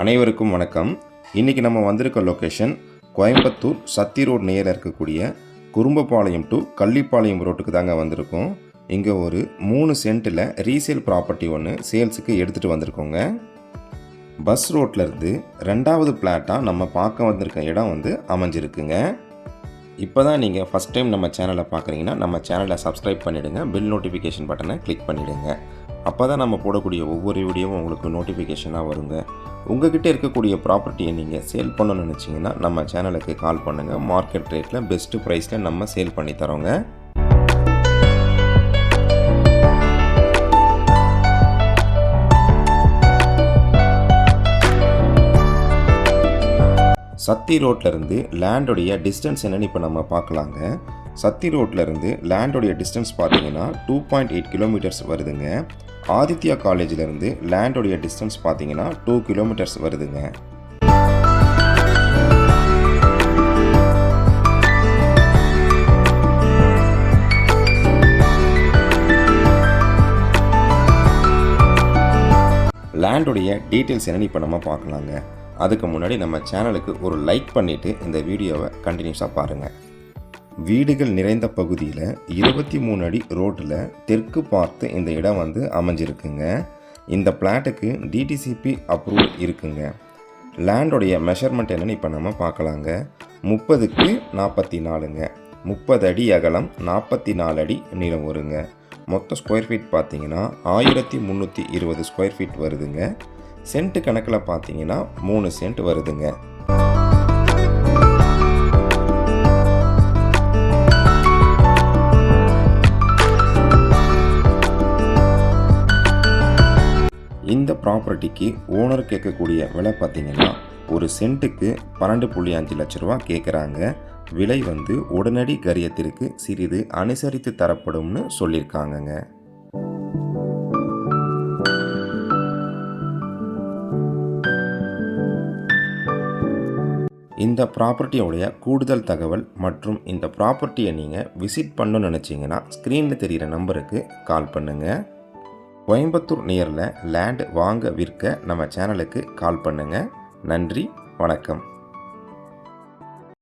அனைவருக்கும் வணக்கம். இன்றைக்கி நம்ம வந்திருக்க லொக்கேஷன் கோயம்புத்தூர் சத்தி ரோடு நேரில் இருக்கக்கூடிய குறும்பபாளையம் டு கள்ளிப்பாளையம் ரோட்டுக்கு தாங்க வந்திருக்கோம். இங்கே ஒரு மூணு சென்ட்டில் ரீசேல் ப்ராப்பர்ட்டி ஒன்று சேல்ஸுக்கு எடுத்துகிட்டு வந்திருக்கோங்க. பஸ் ரோட்லேருந்து ரெண்டாவது பிளாட்டாக நம்ம பார்க்க வந்திருக்க இடம் வந்து அமைஞ்சிருக்குங்க. இப்போ தான் நீங்கள் ஃபஸ்ட் டைம் நம்ம சேனலை பார்க்குறீங்கன்னா நம்ம சேனலை சப்ஸ்கிரைப் பண்ணிவிடுங்க பில் நோட்டிஃபிகேஷன் பட்டனை கிளிக் பண்ணிவிடுங்க அப்போ தான் நம்ம போடக்கூடிய ஒவ்வொரு வீடியோவும் உங்களுக்கு நோட்டிஃபிகேஷனாக வருங்க. உங்ககிட்ட இருக்கக்கூடிய ப்ராப்பர்ட்டியை நீங்கள் சேல் பண்ணணும்னு நினச்சிங்கன்னா நம்ம சேனலுக்கு கால் பண்ணுங்கள் மார்க்கெட் ரேட்டில் பெஸ்ட்டு ப்ரைஸில் நம்ம சேல் பண்ணி தரோங்க. சத்தி ரோட்லேருந்து லேண்டோடைய டிஸ்டன்ஸ் என்னென்னு இப்போ நம்ம பார்க்கலாங்க. சத்தி ரோட்லேருந்து லேண்டோடைய டிஸ்டன்ஸ் பார்த்தீங்கன்னா டூ பாயிண்ட் எயிட் கிலோமீட்டர்ஸ் வருதுங்க. ஆதித்யா காலேஜிலேருந்து லேண்டோடைய டிஸ்டன்ஸ் பார்த்தீங்கன்னா டூ கிலோமீட்டர்ஸ் வருதுங்க. லேண்டோடைய டீட்டெயில்ஸ் என்னென்னு இப்போ நம்ம பார்க்கலாங்க. அதுக்கு முன்னாடி நம்ம சேனலுக்கு ஒரு லைக் பண்ணிவிட்டு இந்த வீடியோவை கண்டினியூஸாக பாருங்கள் வீடுகள் நிறைந்த பகுதியில் இருபத்தி மூணு அடி ரோட்டில் தெற்கு பார்த்து இந்த இடம் வந்து அமைஞ்சிருக்குங்க. இந்த பிளாட்டுக்கு டிடிசிபி அப்ரூவ் இருக்குங்க. லேண்டோடைய மெஷர்மெண்ட் என்னன்னு இப்போ நம்ம பார்க்கலாங்க. முப்பதுக்கு நாற்பத்தி நாலுங்க. முப்பது அடி அகலம் நாற்பத்தி நாலு அடி நீளம் வருங்க மொத்த ஸ்கொயர் ஃபீட் பார்த்தீங்கன்னா ஆயிரத்தி முந்நூற்றி இருபது ஸ்கொயர் ஃபீட் வருதுங்க. சென்ட் கணக்கில் பார்த்தீங்கன்னா மூணு சென்ட் வருதுங்க. இந்த ப்ராப்பர்ட்டிக்கு ஓனர் கேட்கக்கூடிய விலை பார்த்தீங்கன்னா ஒரு சென்ட்டுக்கு பன்னெண்டு புள்ளி அஞ்சு லட்ச ரூபா கேட்குறாங்க விலை வந்து உடனடி கரியத்திற்கு சிறிது அனுசரித்து தரப்படும்னு சொல்லியிருக்காங்கங்க. இந்த ப்ராப்பர்ட்டியோடைய கூடுதல் தகவல் மற்றும் இந்த ப்ராப்பர்ட்டியை நீங்கள் விசிட் பண்ணணும்னு நினச்சிங்கன்னா ஸ்க்ரீனில் தெரிகிற நம்பருக்கு கால் பண்ணுங்கள் கோயம்புத்தூர் நியரில் லேண்ட் வாங்க விற்க நம்ம சேனலுக்கு கால் பண்ணுங்கள் நன்றி வணக்கம்.